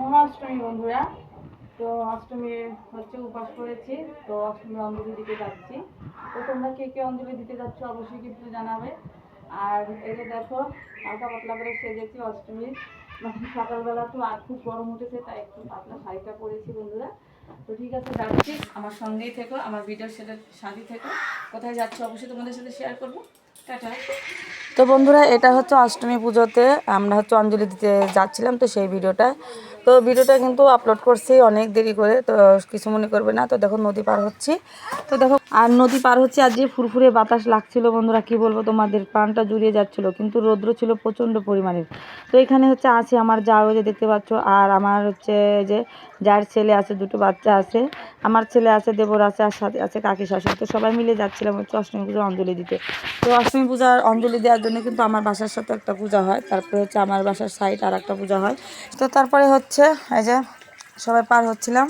মহাষ্টমী বন্ধুরা, তো অষ্টমী হচ্ছে উপাস করেছি, তো অষ্টমী অঞ্জলি দিতে যাচ্ছি। তো তোমরা কে কে অঞ্জলি দিতে যাচ্ছ অবশ্যই কিন্তু জানাবে। আর এই যে দেখো, হালকা পাতলা করে সেজেছি অষ্টমীর মানে সকালবেলা তো আর খুব গরম উঠেছে, তাই একটু পাতলা শাড়িটা পরেছি বন্ধুরা। তো ঠিক আছে, যাচ্ছি। আমার সঙ্গেই থেকো, আমার ভিডিওর সাথে সাথে থেকো। কোথায় যাচ্ছ অবশ্যই তোমাদের সাথে শেয়ার করব। তো বন্ধুরা, এটা হচ্ছে অষ্টমী পুজোতে আমরা হচ্ছে অঞ্জলি দিতে যাচ্ছিলাম তো সেই ভিডিওটা। তো ভিডিওটা কিন্তু আপলোড করছি অনেক দেরি করে, তো কিছু মনে করবে না। তো দেখো, নদী পার হচ্ছি। তো দেখো, আর নদী পার হচ্ছে আর যে ফুরফুরে বাতাস লাগছিল বন্ধুরা, কি বলব তোমাদের? প্রাণটা জুড়িয়ে যাচ্ছিল, কিন্তু রৌদ্র ছিল প্রচণ্ড পরিমাণের। তো এখানে হচ্ছে আছে আমার যা ওই যে দেখতে পাচ্ছ, আর আমার হচ্ছে যে, যার ছেলে আছে, দুটো বাচ্চা আছে। আমার ছেলে আছে, দেবর আছে, আর সাথে আছে কাকি শাশুড়ি। তো সবাই মিলে যাচ্ছিলাম হচ্ছে অষ্টমী পূজার অঞ্জলি দিতে। তো অষ্টমী পূজার অঞ্জলি দেওয়ার জন্য কিন্তু আমার বাসার সাথে একটা পূজা হয়। তারপরে হচ্ছে আমার বাসার সাইড আর একটা পূজা হয়। তো তারপরে হচ্ছে, এই যে সবাই পার হচ্ছিলাম।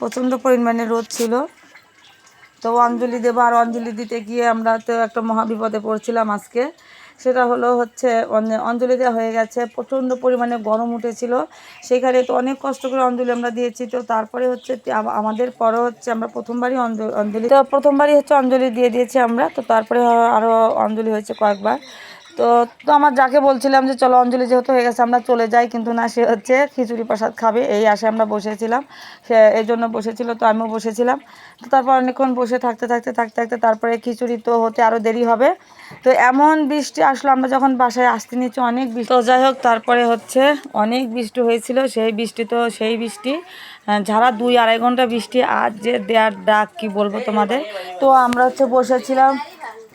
প্রচণ্ড পরিমাণে রোদ ছিল। তো অঞ্জলি দেবো, আর অঞ্জলি দিতে গিয়ে আমরা তো একটা মহাবিপদে পড়ছিলাম আজকে। সেটা হলো হচ্ছে অঞ্জলি দেওয়া হয়ে গেছে, প্রচণ্ড পরিমাণে গরম উঠেছিল। সেখানে তো অনেক কষ্ট করে অঞ্জলি আমরা দিয়েছি। তো তারপরে হচ্ছে আমাদের পরে হচ্ছে আমরা প্রথমবারই অঞ্জ- অঞ্জলি তো প্রথমবারই হচ্ছে অঞ্জলি দিয়ে দিয়েছি আমরা। তো তারপরে আরও অঞ্জলি হয়েছে কয়েকবার। তো তো আমার যাকে বলছিলাম যে চলো অঞ্জলি যেহেতু হয়ে গেছে, আমরা চলে যাই, কিন্তু না, সে হচ্ছে খিচুড়ি প্রসাদ খাবে, এই আশায় আমরা বসেছিলাম। সে এই জন্য বসেছিল, তো আমিও বসেছিলাম। তো তারপর অনেকক্ষণ বসে থাকতে থাকতে থাকতে থাকতে তারপরে খিচুড়ি তো হতে আরও দেরি হবে। তো এমন বৃষ্টি আসলো, আমরা যখন বাসায় আসতে নিচ্ছি অনেক বৃষ্টি তো যাই হোক, তারপরে হচ্ছে অনেক বৃষ্টি হয়েছিল, সেই বৃষ্টি তো, সেই বৃষ্টি ঝাড়া দুই আড়াই ঘণ্টা বৃষ্টি, আজ যে দেয়ার ডাক কি বলব তোমাদের? তো আমরা হচ্ছে বসেছিলাম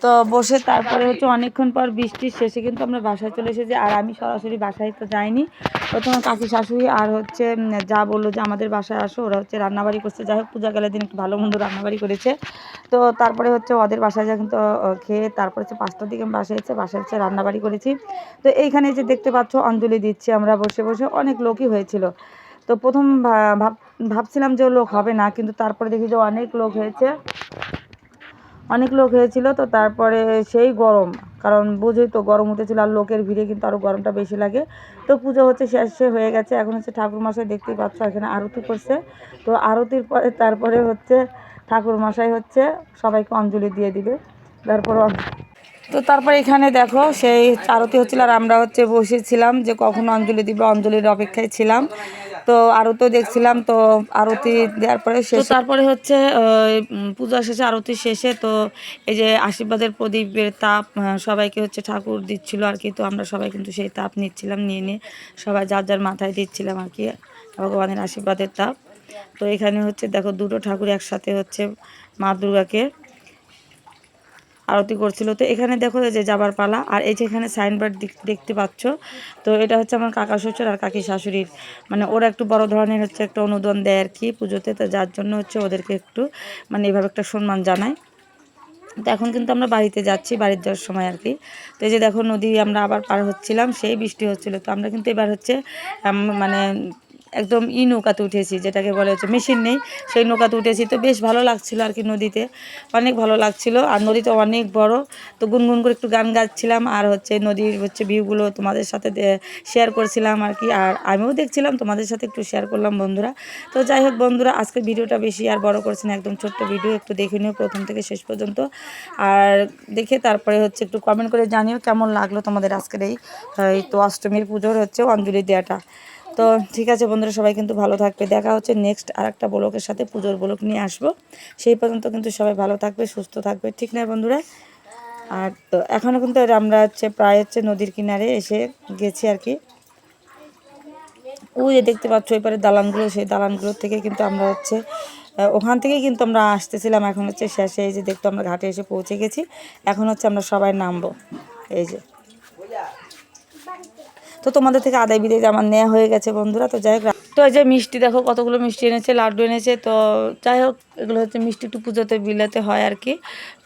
তো বসে তারপরে হচ্ছে অনেকক্ষণ পর বৃষ্টির শেষে কিন্তু আমরা বাসায় চলে এসেছি। আর আমি সরাসরি বাসায় তো যাইনি। প্রথমে কাকি শাশুড়ি আর হচ্ছে যা বলল যে আমাদের বাসায় আসো, ওরা হচ্ছে রান্নাবাড়ি করছে। যাই হোক, পূজা গেলের দিন একটু ভালো মন্দ রান্নাবাড়ি করেছে। তো তারপরে হচ্ছে ওদের বাসায় যা কিন্তু খেয়ে তারপরে হচ্ছে পাঁচটার দিকে বাসায় এসে বাসায় হচ্ছে রান্নাবাড়ি করেছি। তো এইখানে যে দেখতে পাচ্ছ, অঞ্জলি দিচ্ছি আমরা বসে বসে। অনেক লোকই হয়েছিল। তো প্রথম ভাব, ভাবছিলাম যে লোক হবে না, কিন্তু তারপরে দেখি যে অনেক লোক হয়েছে। অনেক লোক হয়েছিল তো তারপরে সেই গরম, কারণ বুঝোই তো গরম উঠেছিল আর লোকের ভিড়ে কিন্তু আরও গরমটা বেশি লাগে। তো পুজো হচ্ছে শেষে হয়ে গেছে। এখন হচ্ছে ঠাকুর মশাই দেখতেই পাচ্ছ, এখানে আরতি করছে। তো আরতির পরে, তারপরে হচ্ছে ঠাকুর মশাই হচ্ছে সবাইকে অঞ্জলি দিয়ে দিবে। তারপর তো তারপর এখানে দেখো, সেই আরতি হচ্ছিল আর আমরা হচ্ছে বসেছিলাম যে কখন অঞ্জলি দিবে, অঞ্জলির অপেক্ষায় ছিলাম। তো আরতিও দেখছিলাম তো আরতি দেওয়ার পরে শেষ তারপরে হচ্ছে পূজা শেষে আরতি শেষে তো এই যে আশীর্বাদের প্রদীপের তাপ সবাইকে হচ্ছে ঠাকুর দিচ্ছিল আর কি তো আমরা সবাই কিন্তু সেই তাপ নিচ্ছিলাম নিয়ে নিয়ে সবাই যার যার মাথায় দিচ্ছিলাম আর কি ভগবানের আশীর্বাদের তাপ। তো এখানে হচ্ছে দেখো দুটো ঠাকুর একসাথে হচ্ছে মা দুর্গাকে আরতি করছিল। তো এখানে দেখো যে যাবার পালা, আর এই যে এখানে সাইনবোর্ড দেখতে পাচ্ছ। তো এটা হচ্ছে আমার কাকা শ্বশুর আর কাকি শাশুড়ির। মানে ওরা একটু বড় ধরনের হচ্ছে একটা অনুদান দেয় আর কি পুজোতে। তো যার জন্য হচ্ছে ওদেরকে একটু মানে এভাবে একটা সম্মান জানায়। তো এখন কিন্তু আমরা বাড়িতে যাচ্ছি, বাড়ির যাওয়ার সময় আর কি। তো এই যে দেখো নদী আমরা আবার পার হচ্ছিলাম, সেই বৃষ্টি হচ্ছিল। তো আমরা কিন্তু এবার হচ্ছে মানে একদম ই নৌকাতে উঠেছি, যেটাকে বলে হচ্ছে মেশিন নেই। সেই নৌকাতে উঠেছি তো বেশ ভালো লাগছিল আর কি নদীতে, অনেক ভালো লাগছিল। আর নদীটা অনেক বড়, তো গুনগুন করে একটু গান গাচ্ছিলাম। আর হচ্ছে নদীর হচ্ছে ভিউগুলো তোমাদের সাথে শেয়ার করছিলাম আর কি। আর আমিও দেখছিলাম, তোমাদের সাথে একটু শেয়ার করলাম বন্ধুরা। তো যাই হোক বন্ধুরা আজকে ভিডিওটা বেশি আর বড় করছি না, একদম ছোট্ট ভিডিও, একটু দেখে নিও প্রথম থেকে শেষ পর্যন্ত। আর দেখে তারপরে হচ্ছে একটু কমেন্ট করে জানিও কেমন লাগল তোমাদের আজকের এই তো অষ্টমীর পুজোর হচ্ছে অঞ্জলি দেওয়াটা তো ঠিক আছে বন্ধুরা, সবাই কিন্তু ভালো থাকবে। দেখা হচ্ছে নেক্সট আর একটা ব্লকের সাথে, পুজোর ব্লক নিয়ে আসব। সেই পর্যন্ত কিন্তু সবাই ভালো থাকবে, সুস্থ থাকবে। ঠিক না বন্ধুরা? আর তো এখনও কিন্তু আমরা হচ্ছে প্রায় হচ্ছে নদীর কিনারে এসে গেছি আর কি। ওই যে দেখতে পাচ্ছ, ওই দালানগুলো, সেই দালানগুলোর থেকে কিন্তু আমরা হচ্ছে ওখান থেকেই কিন্তু আমরা আসতেছিলাম। এখন হচ্ছে শেষে এই যে দেখতো আমরা ঘাটে এসে পৌঁছে গেছি। এখন হচ্ছে আমরা সবাই নামবো। এই যে। তো তোমাদের থেকে আদায় বিদায় আমার নেওয়া হয়ে গেছে বন্ধুরা, তো যাই হোক তো এই যে মিষ্টি দেখো, কতগুলো মিষ্টি এনেছে, লাড্ডু এনেছে, তো যাই হোক, এগুলো হচ্ছে মিষ্টি একটু পুজোতে বিলাতে হয় আর কি।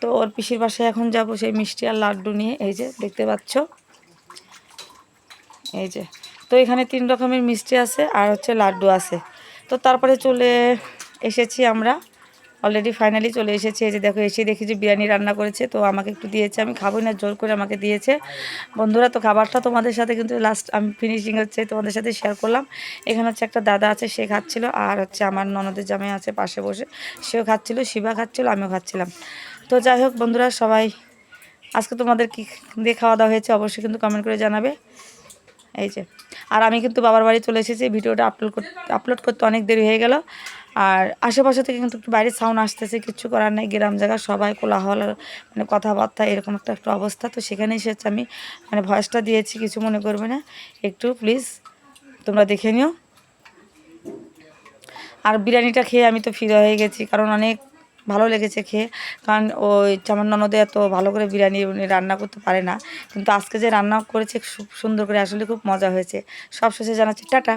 তো ওর পিসির বাসায় এখন যাব সেই মিষ্টি আর লাড্ডু নিয়ে, এই যে দেখতে পাচ্ছ। এই যে, তো এখানে তিন রকমের মিষ্টি আছে আর হচ্ছে লাড্ডু আছে। তো তারপরে চলে এসেছি আমরা অলরেডি ফাইনালি চলে এসেছে। এই যে দেখো, এসে দেখি যে বিরিয়ানি রান্না করেছে, তো আমাকে একটু দিয়েছে। আমি খাবোই না, জোর করে আমাকে দিয়েছে। বন্ধুরা, তো খাবারটা তোমাদের সাথে কিন্তু লাস্ট আমি ফিনিশিং হচ্ছে, তোমাদের সাথে শেয়ার করলাম। এখানে হচ্ছে একটা দাদা আছে, সে খাচ্ছিল, আর হচ্ছে আমার ননদের জামাই আছে পাশে বসে, সেও খাচ্ছিল, শিবা খাচ্ছিল, আমিও খাচ্ছিলাম। তো যাই হোক বন্ধুরা, সবাই, আজকে তোমাদের কী দিয়ে খাওয়া দাওয়া হয়েছে অবশ্যই কিন্তু কমেন্ট করে জানাবে। এই যে, আর আমি কিন্তু বাবার বাড়ি চলে এসেছি, ভিডিওটা আপলোড আপলোড করতে অনেক দেরি হয়ে গেল। আর আশেপাশে থেকে কিন্তু একটু বাইরে সাউন্ড আসতেছে, কিছু করার নেই, গ্রাম জায়গা, সবাই কোলাহল মানে কথাবার্তা, এরকম একটা একটা অবস্থা। তো সেখানে এসেছে আমি মানে ভয়েসটা দিয়েছি, কিছু মনে করবে না। একটু প্লিজ তোমরা দেখে নিও। আর বিরিয়ানিটা খেয়ে আমি তো ফিরে হয়ে গেছি, কারণ অনেক ভালো লেগেছে খেয়ে। কারণ ওই আমার ননদে এত ভালো করে বিরিয়ানি উনি রান্না করতে পারে না। কিন্তু আজকে যে রান্না করেছে, খুব সুন্দর করে, আসলে খুব মজা হয়েছে। সব শেষে জানাচ্ছি, টাটা।